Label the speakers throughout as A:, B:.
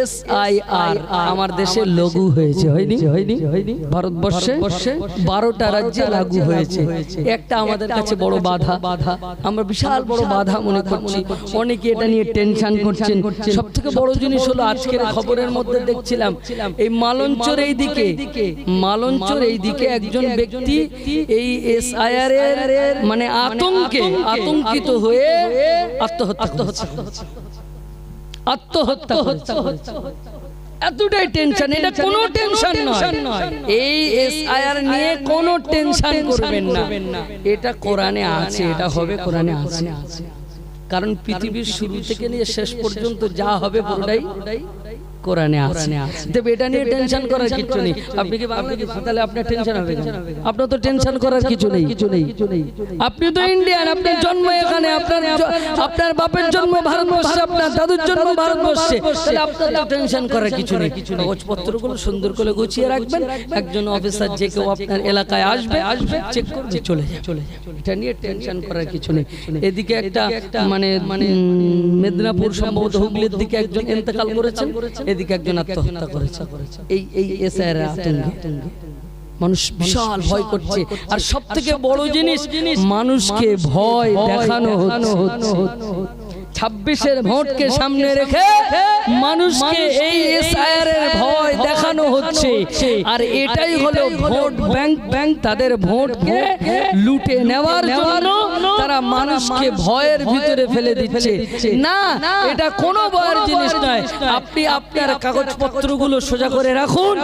A: S I আর আমার দেশে লঘু হয়েছে হয়নি? হয়নি হয়নি। ভারতবর্ষে বারোটা রাজ্যে লাগু হয়েছে। একটা আমাদের কাছে বড় বাধা। বাধা। আমরা বিশাল বড় বাধা মনে করছি। অনেকে এটা নিয়ে টেনশন করছেন। সব থেকে বড় জিনিস হলো আজকের খবরের মধ্যে দেখছিলাম। এই মালঞ্চর এই দিকে মালঞ্চর এই দিকে একজন ব্যক্তি এই এস এর মানে আতঙ্কে আতঙ্কিত হয়ে আত্মহত্যা করছে। আত্মহত্যা। এতটাই টেনশন এটা কোনো টেনশন নয়। এই এসআইআর নিয়ে কোনো টেনশন করবেন না। এটা কোরআনে আছে এটা হবে কোরআনে আছে। কারণ পৃথিবীর শুরু থেকে নিয়ে শেষ পর্যন্ত যা হবে পুরোটাই কোরআনে আছে। তবে এটা নিয়ে টেনশন করার কিছু নেই। আপনি কি বাংলাদেশ? তাহলে আপনার টেনশন হবে আপনার তো টেনশন করার কিছু নেই কিছু নেই। আপনি তো ইন্ডিয়ান আপনার জন্ম এখানে আপনার আপনার বাপের জন্ম ভারতবর্ষে আপনার দাদুর জন্ম ভারতবর্ষে তাহলে আপনার তো টেনশন করার কিছু নেই। কাগজপত্রগুলো সুন্দর করে গুছিয়ে রাখবেন। একজন অফিসার যে কেউ আপনার এলাকায় আসবে আসবে চেক করবে চলে যাবে এটা নিয়ে টেনশন করার কিছু নেই এদিকে একটা মানে মানে মেদিনীপুর সম্ভবত হুগলির দিকে একজন ইন্তেকাল করেছেন এদিকে একজন আত্মহত্যা করেছে এই এই আতঙ্কে মানুষ বিশাল ভয় করছে। আর সব থেকে বড় জিনিস মানুষকে ভয় দেখানো হচ্ছে। ছাব্বিশের ভোটকে সামনে রেখে মানুষকে এই এসআইআর এর ভয় দেখানো হচ্ছে। আর এটাই হলো ভোট ব্যাংক। ব্যাংক তাদের ভোটকে লুটে নেওয়ার জন্য তারা মানুষকে ভয়ের ভিতরে ফেলে দিচ্ছে। না এটা কোনো ভয়ের জিনিস নয়। আপনি আপনার কাগজপত্রগুলো সোজা করে রাখুন।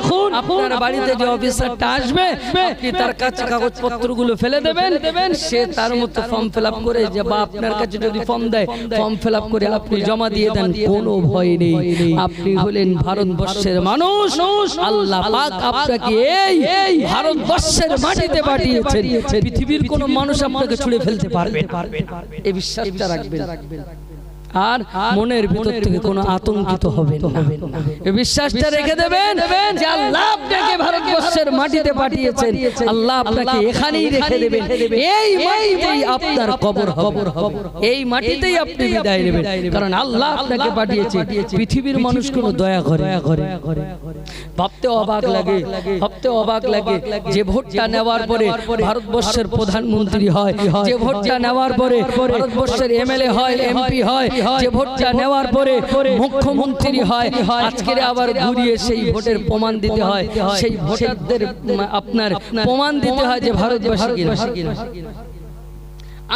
A: আপনার বাড়িতে যে অফিসারটা আসবে আপনি তার কাছে কাগজপত্রগুলো ফেলে দেবেন। সে তার মতো ফর্ম ফিল আপ করে যে বা আপনার কাছে যদি ফর্ম দেয় ফর্ম ফিল আপ করে আপনি জমা দিয়ে দেন। কোনো ভয় নেই। আপনি হলেন ভারতবর্ষের মানুষ। আল্লাহ পাক আপনাকে এই ভারতবর্ষের মাটিতে পাঠিয়েছেন। পৃথিবীর কোনো মানুষ আপনাকে ছুঁড়ে ফেলতে পারবে না। এই বিশ্বাসটা রাখবেন আর মনের ভিতর থেকে কোনো আতঙ্কিত হবে না। বিশ্বাসটা রেখে দেবেন যে আল্লাহ আপনাকে ভারতবর্ষের মাটিতে পাঠিয়েছেন। আল্লাহ আপনাকে এখানেই রেখে দেবেন। এই মাটিতেই আপনার কবর হবে। এই মাটিতেই আপনি বিদায় নেবেন। কারণ আল্লাহ আপনাকে পাঠিয়েছে। পৃথিবীর মানুষ কোনো দয়া করে। ভাবতে অবাক লাগে। ভাবতে অবাক লাগে যে ভোটটা নেওয়ার পরে ভারতবর্ষের প্রধানমন্ত্রী হয়। যে ভোটটা নেওয়ার পরে ভারতবর্ষের এমএলএ হয়। এমপি হয়। যে ভোটটা নেওয়ার পরে মুখ্যমন্ত্রী হয় আজকের আবার ঘুরিয়ে সেই ভোটের প্রমাণ দিতে হয় সেই ভোটারদের আপনার প্রমাণ দিতে হয় যে ভারতবর্ষী কিনা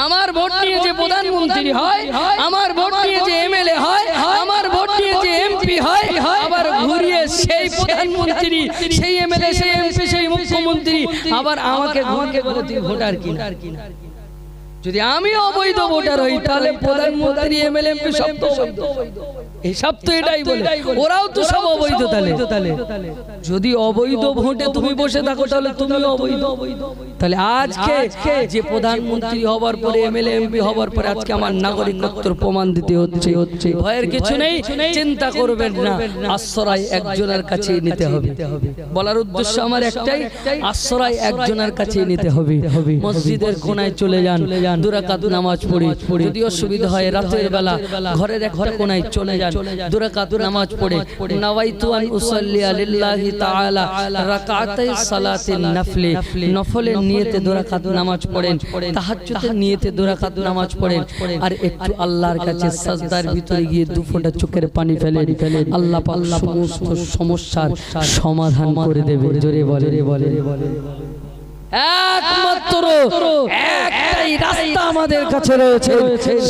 A: আমার ভোট নিয়ে যে প্রধানমন্ত্রী হয় আমার ভোট নিয়ে যে এমএলএ হয় আমার ভোট নিয়ে যে এমপি হয় আবার ঘুরিয়ে সেই প্রধানমন্ত্রী সেই এমএলএ সেই এমপি সেই মুখ্যমন্ত্রী আবার আমাকে ঘুরিয়ে বলে তুই ভোটার কিনা। যদি আমি অবৈধ ভোটার হই তাহলে প্রধানমন্ত্রী এমএলএ এমপি সব তো অবৈধ? এই সব তো এটাই বলে। ওরাও তো সব অবৈধ তাহলে। যদি অবৈধ ভোটে তুমি বসে থাকো তাহলে তুমি অবৈধ। তাহলে আজকে যে প্রধানমন্ত্রী হবার পরে এমএলএ এমপি হবার পরে আজকে আমার নাগরিকত্বর প্রমাণ দিতে হচ্ছে। হচ্ছে। ভয়ের কিছু নেই চিন্তা করবেন না। আশ্রয় একজনের কাছে নিতে হবে। বলার উদ্দেশ্য আমার একটাই আশ্রয় একজনের কাছে নিতে হবে। মসজিদের কোনায় চলে যান দুরাকাত নামাজ পড়ি। যদি অসুবিধা হয় রাতের বেলা ঘরের একটা কোনায় চলে যান। দুরাকাত নামাজ পড়ে। নাওয়াইতু আন উসাল্লি লিল্লাহি তাআলা। রাকাতাই সালাতিন নফলি। নফলের নিয়তে দুরাকাত নামাজ পড়েন। তাহাজ্জুদের নিয়তে দুরাকাত নামাজ পড়েন। আর একটু আল্লাহর কাছে সাজদার ভিতরে গিয়ে দু ফোঁটা চোখের পানি ফেলে ফেলে আল্লাহ পাক সমস্ত সমস্যার সমাধান করে দেবে। জোরে বলে বলে একমাত্র একটাই রাস্তা আমাদের কাছে রয়েছে।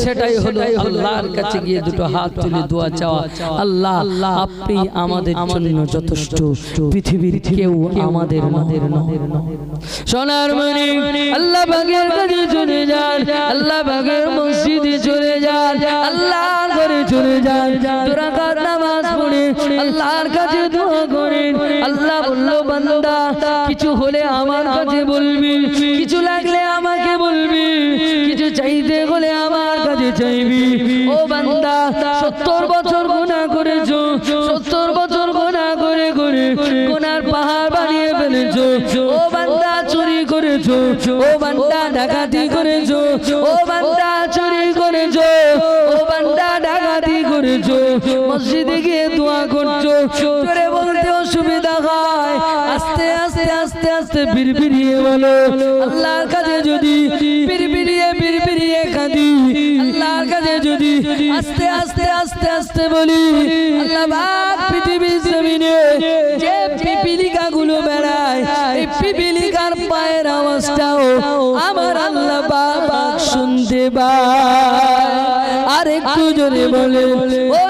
A: সেটাই হলো আল্লাহর কাছে গিয়ে দুটো হাত তুলে দোয়া চাওয়া। আল্লাহ আপনি আমাদের জন্য যথেষ্ট পৃথিবীর কেউ আমাদের আমাদের সোনার মনি আল্লাহ বাগের কাছে চলে যান আল্লাহ বাগের মসজিদে চলে যান আল্লাহর ঘরে চলে যান। দুরাকাত নামাজ পড়ে আল্লাহর কাছে দোয়া করেন। আল্লাহ বলল বান্দা কিছু হলে আমার কাছে বলবি? কিছু লাগলে আমাকে বলবি? কিছু চাইতে হলে আমার কাছে চাইবি? ও বান্দা, সত্তর বছর গুণা করেছ, সত্তর বছর গুণা করে করে গুনার পাহাড় বানিয়ে ফেলেছো। ও বান্দা, চুরি করেছ। ও বান্দা, ডাকাতি করেছ। ও বান্দা, চুরি করেছ। ও বান্দা, ডাকাতি করেছ। মসজিদে গিয়ে দোয়া করে আস্তে আস্তে আস্তে আস্তে বিড়বিড়িয়ে বলো। আল্লাহর কাছে যদি বিড়বিড়িয়ে বিড়বিড়িয়ে কাঁদি আল্লাহর কাছে যদি আস্তে আস্তে আস্তে আস্তে বলি আল্লাহ বাপ পৃথিবীর জমিনে যে পিপিলিকা গুলো বেড়ায় এই পিপিলিকার পায়ের আওয়াজটাও আমার আল্লাহ বাবা শুনতে পায়। আর একটু জোরে বলে ও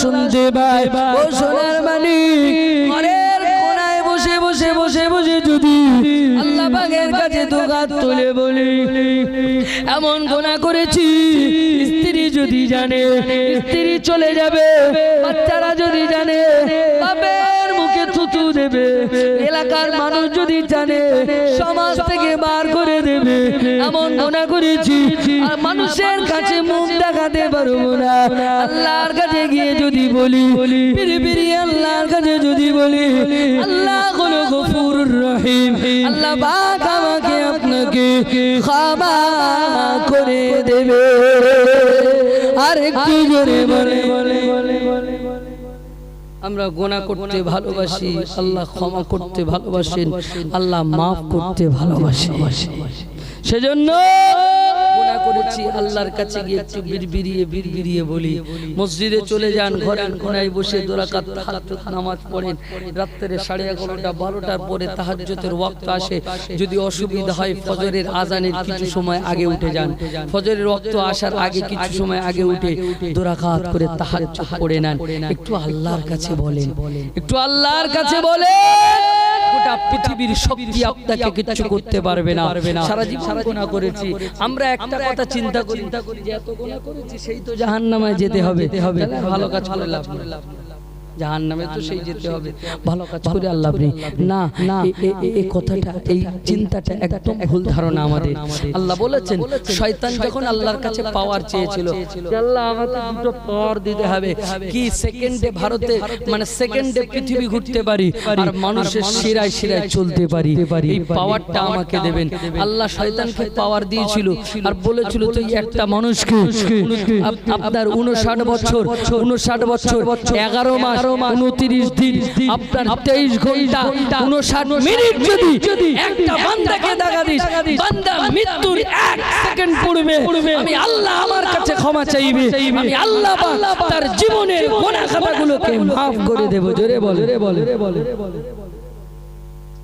A: শুনতে পায়। ও সোনার মানে ঘরের কোনায় বসে বসে বসে বসে যদি আল্লাহ পাকের কাছে দোকান তুলে বলি, এমন গোনা করেছি, স্ত্রী যদি জানে, স্ত্রী চলে যাবে, বাচ্চারা যদি জানে, বাপের মুখে থুতু দেবে। এলাকার মানুষ যদি জানে, সমাজ থেকে বার করে দেবে। এমন গোনা করেছি মানুষের কাছে মুখ দেখাতে পারব না। আল্লাহর কাছে গিয়ে যদি বলি বিড়ি আল্লাহর কাছে যদি বলি, আল্লাহ হলো গফুর রহিম। আল্লাহ পাক আমাকে আপনাকে ক্ষমা করে দেবে। আর একটু জোরে বলে। বলে বলে বলে আমরা গোনা করতে ভালোবাসি আল্লাহ ক্ষমা করতে ভালোবাসেন আল্লাহ মাফ করতে ভালোবাসে। সেজন্য গোনা করেছি আল্লাহর কাছে গিয়ে একটু বিড়বিড়িয়ে বিড়বিড়িয়ে বলি, মসজিদে চলে যান, ঘরের কোনায় বসে দোরাকাত তাহাজ্জুদ নামাজ পড়েন। রাত্রে সাড়ে এগারোটা, বারোটার পরে তাহাজ্জুদের ওয়াক্ত আসে। যদি অসুবিধা হয় ফজরের আজানের কিছু সময় আগে উঠে যান। ফজরের ওয়াক্ত আসার আগে কিছু সময় আগে উঠে দোরাকাত করে তাহাজ্জুদ পড়ে নেন। একটু আল্লাহর কাছে বলেন। একটু আল্লাহর কাছে বলেন। গোটা পৃথিবীর শক্তি আপনাকে কিচ্ছু করতে পারবে না। সারা জীবন গোনা করেছি। আমরা একটা কথা চিন্তা করি। যে এত গোনা করেছি সেই তো জাহান্নামায় যেতে হবে। ভালো কাজ করে লাভ। জাহান নামে তো সেই যেতে হবে। ভালো কাজ করে আল্লাহ না না এই কথাটা এই চিন্তাটা একদম ভুল ধারণা আমাদের। আল্লাহ বলেছেন শয়তান যখন আল্লাহর কাছে পাওয়ার চেয়েছিল আল্লাহ আমাকে দুটো পাওয়ার দিতে হবে। কি সেকেন্ডে ভারতে মানে সেকেন্ডে পৃথিবী ঘুরতে পারি আর মানুষের শিরায় শিরায় চলতে পারি। এই পাওয়ারটা আমাকে দেবেন। আল্লাহ শয়তানকে পাওয়ার দিয়েছিল আর বলেছিল তুই একটা মানুষকে আপ- আপনার উনষাট বছর উনষাট বছর এগারো মাস উনত্রিশ দিন আপনার তেইশ ঘণ্টা উনষাট মিনিট যদি একটা বান্দাকে দেখা দিস বান্দা মৃত্যুর এক সেকেন্ড আমি আল্লাহ আমার কাছে ক্ষমা চাইবে। আমি আল্লাহ তার জীবনের গোনা খাতাগুলোকে মাফ করে দেব জোরে বলে। রে বলে। রে বলে।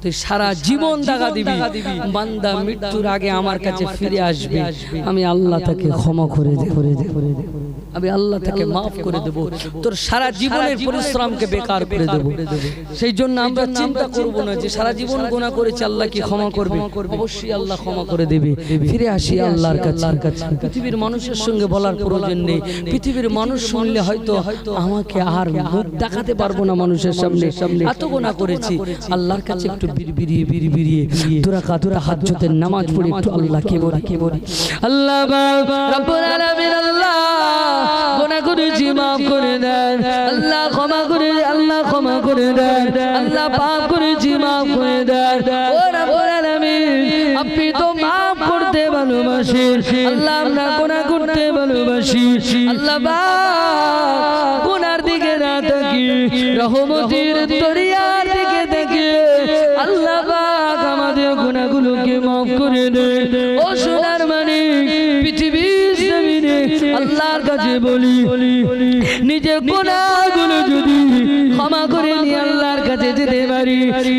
A: তুই সারা জীবন দাগা দিবি বান্দা মৃত্যুর আগে আমার কাছে ফিরে আসবে। আমি আল্লাহ তাকে ক্ষমা করে দে করে দে করে দে আমি আল্লাহ তাকে মাফ করে দেব। তোর সারা জীবনের পরিশ্রমকে বেকার করে দেব। সেই জন্য আমরা চিন্তা করব না যে সারা জীবন গোনা করেছে আল্লাহ কি ক্ষমা করবে। অবশ্যই আল্লাহ ক্ষমা করে দেবে। ফিরে আসি আল্লাহর কাছে। পৃথিবীর মানুষের সঙ্গে বলার প্রয়োজন নেই। পৃথিবীর মানুষ শুনলে হয়তো হয়তো আমাকে আর মুখ দেখাতে পারব না মানুষের সামনে। সামনে। এত গোনা করেছি। আল্লাহর কাছে একটু বিড়বিড়িয়ে বিড়বিড়িয়ে তোরা কাতুরা হাত জোতের নামাজ পড়ে একটু আল্লাহকে বলি। কে বলি। আল্লাহ রব্বুল আলামিন আল্লাহ গোনা করেছি মাফ করে দেন। আল্লাহ ক্ষমা করে আল্লাহ ক্ষমা করে দেন। আল্লাহ পাপ করেছি মাফ করে দেন। ও রব্বুল আলামিন আপনি তো মাফ করতে ভালোবাসেন আল্লাহ আমরা গোনা করতে ভালোবাসি। আল্লাহ পাক গুনার দিকে না তাকি রহমতের দরিয়ার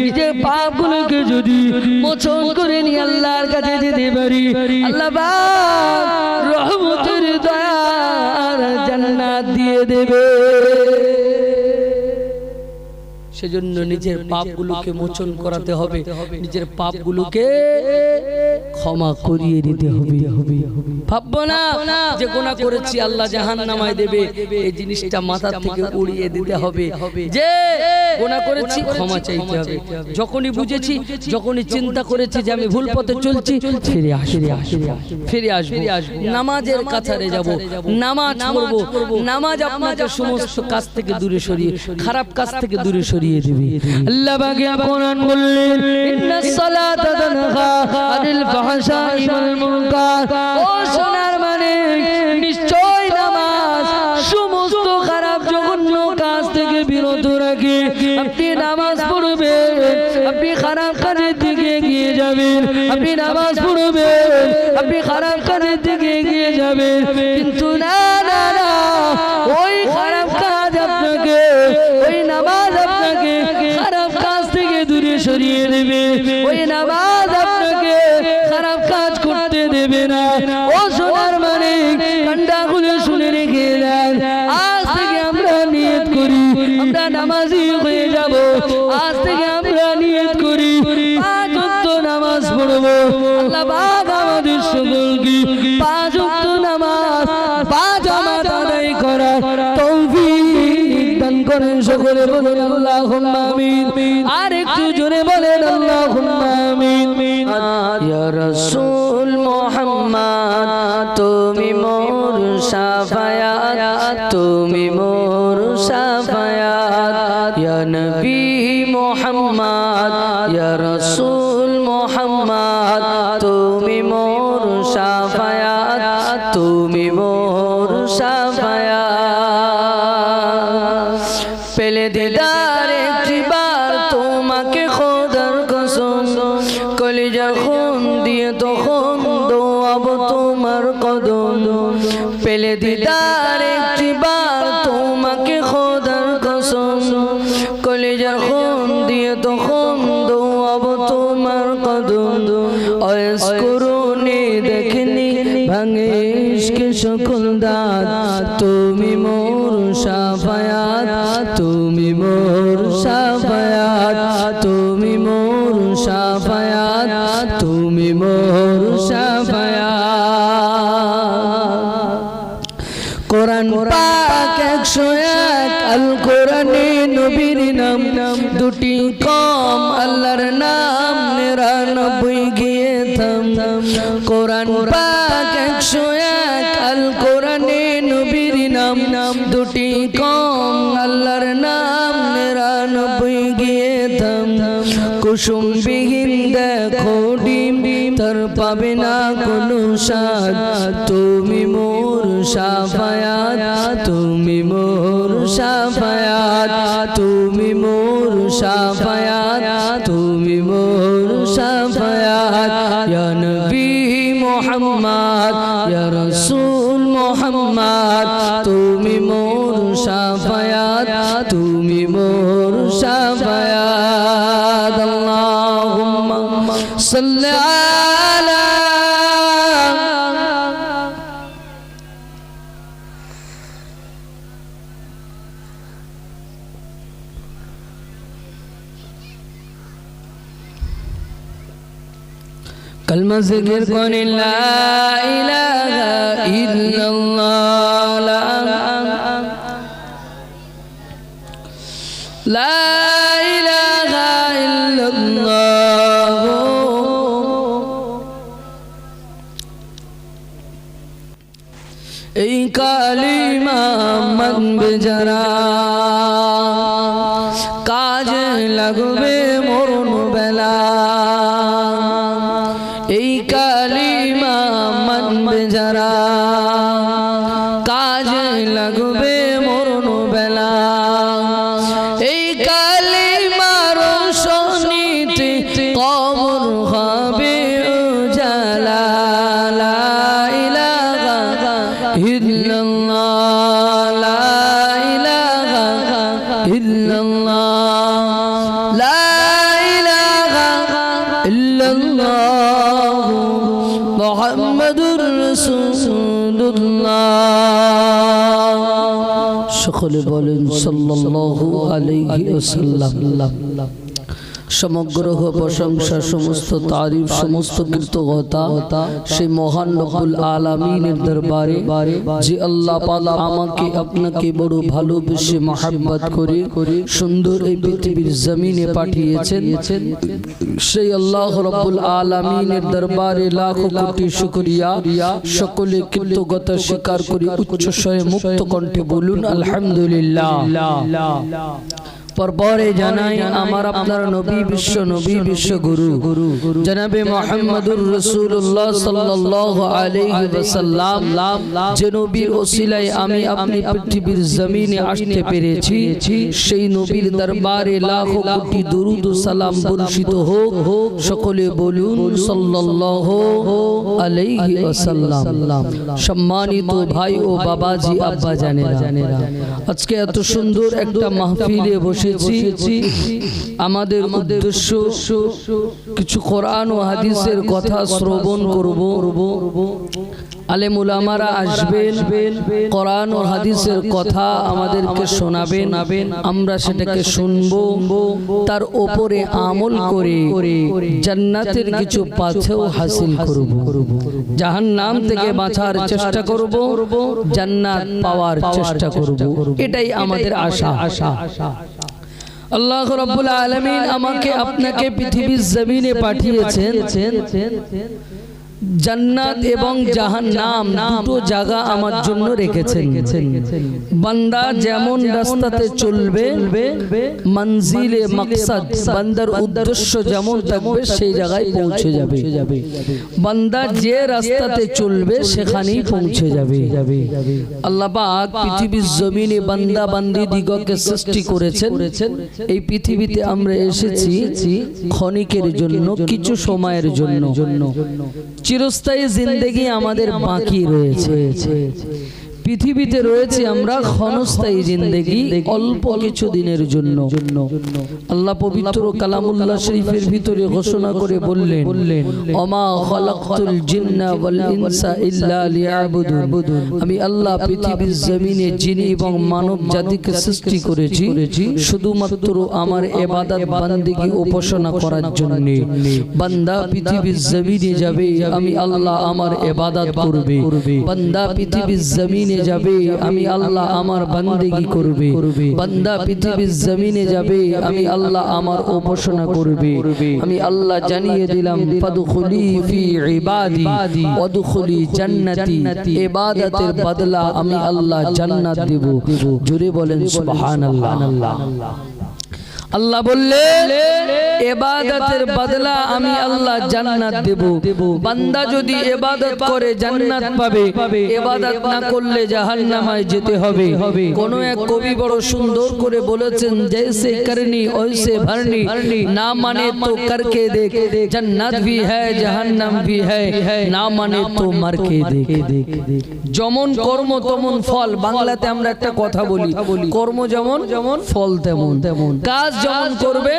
A: নিজের পাপগুলোকে যদি মোচন করে নিয়ে আল্লাহর কাছে যেতে পারি। আল্লাহ সেজন্য নিজের পাপগুলোকে মোচন করাতে হবে। নিজের পাপগুলোকে ক্ষমা করিয়ে দিতে হবে। ভাববো না যে গোনা করেছি আল্লাহ জাহান নামায় দেবে। এই জিনিসটা মাথার থেকে উড়িয়ে দিতে হবে। যে গোনা করেছি ক্ষমা চাইতে হবে। যখনই বুঝেছি যখনই চিন্তা করেছি যে আমি ভুল পথে চলছি ফিরে আসবে। ফিরে আসবে। নামাজের কাছারে যাব। নামাজ পড়ব। নামাজ আপনাকে সমস্ত কাজ থেকে দূরে সরিয়ে খারাপ কাজ থেকে দূরে সরিয়ে দিয়ে দিবি। আল্লাহ পাকে কোরআন বললেন ইন্নাস তানহা আনিল ফাহশাই ওয়াল মুনকার। ও মানে নিশ্চয় নামাজ, সমস্ত খারাপ জঘন্য কাজ থেকে বিরত রাখে। আপনি নামাজ পড়বেন, আপনি খারাপ কাজের দিকে গিয়ে যাবেন। আপনি নামাজ পড়বেন, আপনি খারাপ কাজের দিকে গিয়ে যাবেন। কিন্তু না সকলে বলেন আল্লাহুম্মা আমিন। আর একটু জোরে বলেন আল্লাহুম্মা আমিন। ইয়া রাসূল মুহাম্মদ তুমি মোর শাফায়াত তুমি মোর শাফায়াত ইয়া নবী মুহাম্মদ ইয়া রাসূল খোদার কসম, কলিজার খুন দিয়ে তখন দোয়াব তোমার কদম। অয়স করুনি দেখিনি ভাঙে ইশকে সকল দাঁত। নাম দুটি কম, আল্লাহর নাম নিরানব্বই গিয়ে থাম কুসুম বিহীন দেখো ডিম, তার পাবে না কোনো স্বাদ। তুমি মোর সাফায়াত, তুমি মোর সাফায়াত, তুমি মোর সাফায়াত, তুমি মোর সাফায়াত। কলমা জিকির কোন লা ইলাহা ইল্লাল্লাহ। মানবে যারা বলেন সাল্লাল্লাহু আলাইহি ওয়াসাল্লাম। সমগ্র প্রশংসা, সমস্ত তারিফ, সমস্ত কৃতজ্ঞতা সেই মহান রব্বুল আলামিনের দরবারে, যে আল্লাহ পাক আমাকে, আপনাকে বড় ভালোবেসে মহাব্বত করে সুন্দর এই পৃথিবীর জমিনে পাঠিয়েছেন। সেই আল্লাহ রব্বুল আলামিনের দরবারে লাখো কোটি শুকরিয়া। সকলে কৃতজ্ঞতা স্বীকার করি উচ্চ স্বরে মুক্ত কণ্ঠে বলুন, আলহামদুলিল্লাহ। পরপরে জানাই আমার আপনার নবী বিশ্ব নবী বিশ্ব গুরু। গুরু। জনাবে মোহাম্মদুর রসুল্লাহ সাল্লাল্লাহু আলাইহি ওয়াসাল্লাম যে নবীর ওসিলায় আমি আপনি পৃথিবীর জমিনে আসতে পেরেছি সেই নবীর দরবারে লাখো কোটি দরুদ ও সালাম বর্ষিত হোক সকলে বলুন সাল্লাল্লাহু আলাইহি ওয়াসাল্লাম। সম্মানিত ভাই ও বাবাজি আব্বা জানেরা আজকে এত সুন্দর একটা মাহফিলে। বসেছি আমাদের উদ্দেশ্য কিছু কোরআন ও হাদিসের কথা শ্রবণ করব। আলেম উলামারা আসবেন কোরআন ও হাদিসের কথা আমাদেরকে শোনাবেন। আমরা সেটাকে শুনব তার ওপরে আমল করে জান্নাতের কিছু পাথেও হাসিল করব। জাহান নাম থেকে বাঁচার চেষ্টা করব। জান্নাত পাওয়ার চেষ্টা করব। এটাই আমাদের আশা আশা। আশা। আল্লাহ রব্বুল আলমিন আমাকে আপনাকে পৃথিবীর জমিনে পাঠিয়েছেন। জান্নাত এবং জাহান্নাম দুটো জায়গা আমার জন্য রেখেছেন। বান্দা যেমন রাস্তাতে চলবে মঞ্জিলে মাকসাদ বান্দার উদ্দেশ্য যেমন থাকবে সেই জায়গায় পৌঁছে যাবে। বান্দা যে রাস্তাতে চলবে সেখানেই পৌঁছে যাবে। আল্লাহ পাক পৃথিবীর জমিনে বান্দা বান্দি দিগকে সৃষ্টি করেছেন। এই পৃথিবীতে আমরা এসেছি ক্ষণিকের জন্য কিছু সময়ের জন্য। চিরস্থায়ী জিন্দেগি আমাদের বাকি রয়েছে। পৃথিবীতে রয়েছে আমরা ক্ষণস্থায়ী জিন্দেগি অল্প কিছু দিনের জন্য। আল্লাহ পবিত্র কালামুল্লাহ শরীফের ভিতরে ঘোষণা করে বললেন অমা খলাকতুল জিন্না ওয়াল ইনসা ইল্লা লিয়াবুদুন। আমি আল্লাহ পৃথিবীর জমিনে জিনি এবং মানব জাতিকে সৃষ্টি করেছি শুধুমাত্র আমার ইবাদত বান্দিগি উপাসনা করার জন্য। বান্দা পৃথিবীর জমিনে যাবে আমি আল্লাহ আমার ইবাদত করবে। বান্দা পৃথিবীর জমিনে যাবে আমি আল্লাহ আমার বান্দেগি করবে। বান্দা পৃথিবীর জমিনে যাবে আমি আল্লাহ আমার উপাসনা করবে। আমি আল্লাহ জানিয়ে দিলাম ফাদখুলি ফি ইবাদি ওয়াদখুলি জান্নাতি ইবাদতের বদলা আমি আল্লাহ জান্নাত দেব। জুরে বলেন সুবহানাল্লাহ। আল্লাহ বললে এবাদতের বদলা আমি আল্লাহ জান্নাত দেব। বান্দা যদি এবাদত করে জান্নাত পাবে এবাদত না করলে জাহান্নামায় যেতে হবে। কোন এক কবি বড় সুন্দর করে বলেছেন জেসে করনি ওইসে ভরনি না মানে তো মানে করকে দেখ জান্নাত ভি হ্যায় জাহান্নাম ভি হ্যায় না মানে, মানে তো মারকে দেখ। যমন কর্ম তমন ফল বাংলাতে আমরা একটা কথা বলি। কর্ম যেমন যেমন ফল তেমন। তেমন। কাজ যেমন করবে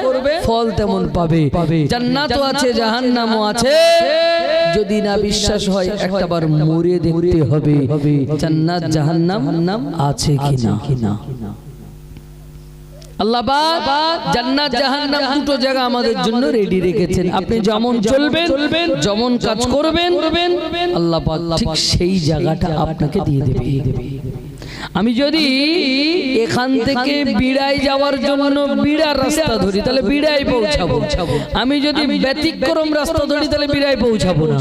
A: ফল তেমন পাবে। জান্নাতও আছে জাহান্নামও আছে। যদি না বিশ্বাস হয় একটাবার মরে দেখতে হবে জান্নাত জাহান্নাম নাম আছে কিনা। কিনা। আল্লাহ জান্নাত জাহান্নাম দুটো জায়গা আমাদের জন্য রেডি রেখেছেন। আপনি যেমন চলবেন যেমন কাজ করবেন আল্লাহ পাক ঠিক সেই জায়গাটা আপনাকে দিয়ে দেবে। আমি যদি এখান থেকে বিড়াই যাওয়ার জন্য বিড়ার রাস্তা ধরি তাহলে বিড়াই পৌঁছাবো। আমি যদি ব্যতিক্রম রাস্তা ধরি তাহলে বিড়াই পৌঁছাবো না।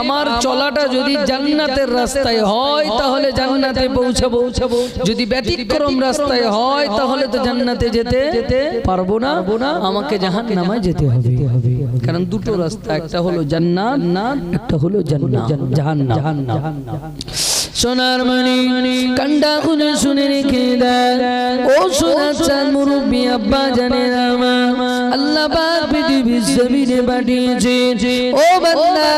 A: আমার চলাটা যদি জান্নাতের রাস্তায় হয় তাহলে জান্নাতে পৌঁছাবো। যদি ব্যতিক্রম রাস্তায় হয় তাহলে তো জান্নাতে যেতে যেতে পারব না। আমাকে জাহান জাহান্নামায় যেতে হবে। কারণ দুটো রাস্তা একটা হলো জান্নাত একটা হলো জান্নাত। জাহান্নাম। সোনার মণি কান্ডা খুলে শুনে রেখে দেন ও সোনার চাঁদ মুরব্বী আব্বা জানে রামা আল্লাহ পাক পৃথিবীর জমিনে পাঠিয়েছে। ও বান্দা,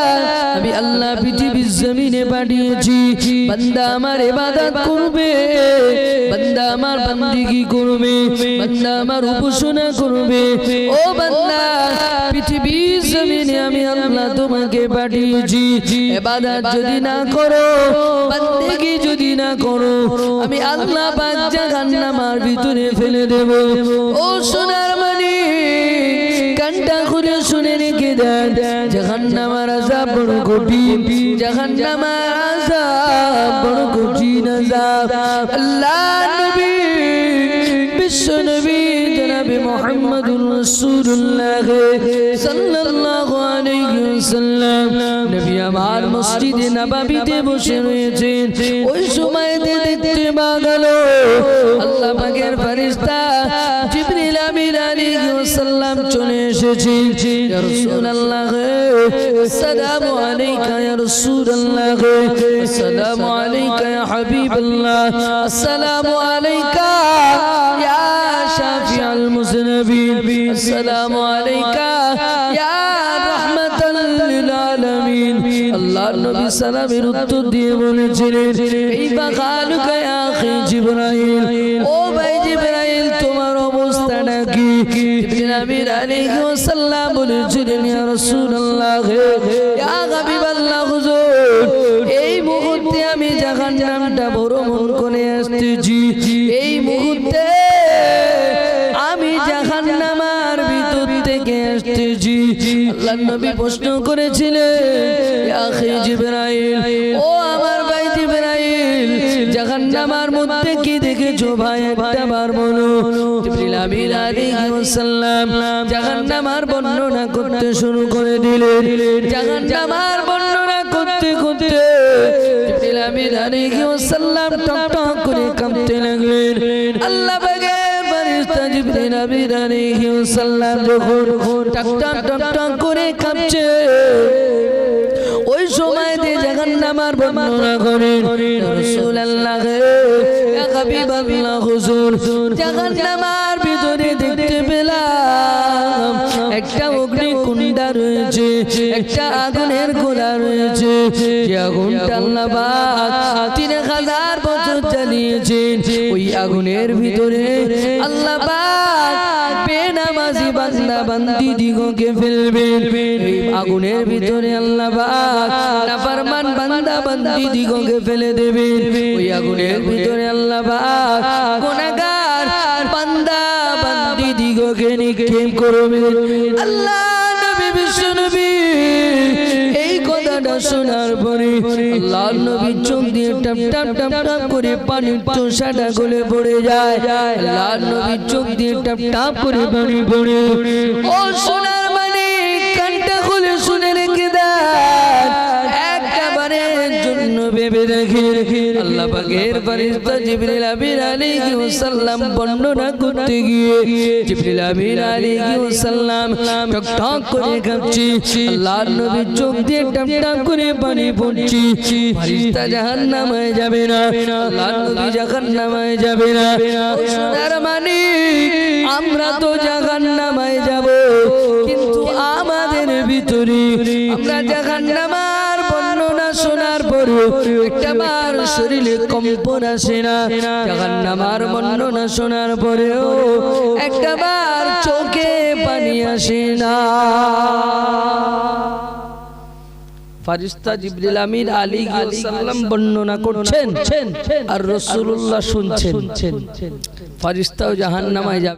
A: আমি আল্লাহ পৃথিবীর জমিনে পাঠিয়েছি। বান্দা আমার ইবাদত করবে, বান্দা আমার বান্দিগি করবে, বান্দা আমার উপাসনা করবে। ও বান্দা, পৃথিবীর জমিনে আমি আল্লাহ তোমাকে পাঠিয়েছি। ইবাদত যদি না করো, বান্দিগি যদি না করো, আমি আল্লাহ পাক জাহান্নামের ভিতরে ফেলে দেব। ও সোনার মানি, কানটা খুলে শুনে রেখে দেন। জাহান্নামের আযাব বড় কঠিন। জাহান্নামের আযাব বড় কঠিন আযাব। আল্লাহ মসজিদে নবাবিতে বসে রয়েছেন। ওই সময় দেখতে পা গেল আল্লাহ পাকের ফেরেশতা জিবরিল আমিন আলাইহিস সালাম চলে এসেছেন। ইয়া রাসূলুল্লাহ আসসালামু আলাইকা ইয়া রাসূলুল্লাহ আসসালামু আলাইকা ইয়া হাবিবাল্লাহ আসসালামু আলাইকা নবী সালামের উত্তর দিয়ে বলেছিলেন, এই ও ভাই তোমার অবস্থাটা কি আমির আলাইহি ওয়াসাল্লাম বলেছিলেন, ইয়া রাসূলুল্লাহ, ইয়া হুজুর, এই মুহূর্তে আমি জাহান্নামটা মন করে আসতেছি। এই মুহূর্তে আমি জাহান্নামার ভিতর থেকে আসতেছি। আল্লাহর নবী প্রশ্ন করেছিলেন আখি জিবরাইল। ও আমার ভাই জিবরাইল জাহান্নামার মধ্যে কি দেখেছ ভাই? একটা বার বলো। জিবরিল আমিন আলাইহি ওয়াসাল্লাম জাহান্নামার বর্ণনা করতে শুরু করে দিলেন। জাহান্নামার বর্ণনা করতে করতে জিবরিল আমিন আলাইহি ওয়াসাল্লাম টক টক করে কাঁপতে লাগলেন। আল্লাহ জিবরিল আমিন আলাইহি ওয়াসাল্লাম যখন টক টক টক করে কাঁপছে ওই সময় দিয়ে জাহান্নামার বর্ণনা হুজুর, জাহান্নামার ভিতরে দেখতে পেলাম একটা অগ্নি কুণ্ডা রয়েছে, একটা আগুনের গোলা রয়েছে, যে আগুনটা আল্লাহ তিন হাজার বছর চালিয়েছেন ওই আগুনের ভিতরে আল্লাহ বেনামাজি বান্দা বান্দি দিগকে ফেলবেন। আগুনের ভিতরে আল্লাহ পাক নাফরমান বান্দা বান্দি দিগকে ফেলে দেবেন। ওই আগুনের ভিতরে আল্লাহ গুনাহগার বান্দা বান্দি দিগকে নিক্ষেপ করবেন। আল্লাহ নবী বিশ্ব নবী এই কথাটা শোনার পরে আল্লাহ নবী চোখ দিয়ে টাপ টাপ টাপ টাপ করে পানির চোষাটা গলে পড়ে যায়। আল্লাহ নবী চোখ দিয়ে টাপ টাপ করে পানি পড়ে ও সোনার একবারের জন্য ভেবে রেখে আল্লাহ পাকের ফেরেশতা জিবরিল আমিন আলাইহি ওয়াসাল্লাম বর্ণনা করতে গিয়ে, জিবরিল আমিন আলাইহি ওয়াসাল্লাম টক টক করে কাঁপছে। আল্লাহর নবীর চোখ দিয়ে টাপ টাপ করে পানি পড়ছে। ফেরেশতা জাহান্নামে যাবে না। আল্লাহর নবী জাহান্নামে যাবে না। সোনার মানিক, আমরা তো জাহান্নামে যাব আমরা জাহান্নামার বর্ণনা শোনার পরে একটা শরীরে কম্পন আসে না। জাহান্নামার বর্ণনা শোনার পরেও চোখে পানি আসে না। ফারিস্তা জিবরিল আমির আলী বর্ণনা করছেন, আর রসুল্লাহ শুনছেন। ফারিস্তাও জাহান্নামায় যাবে।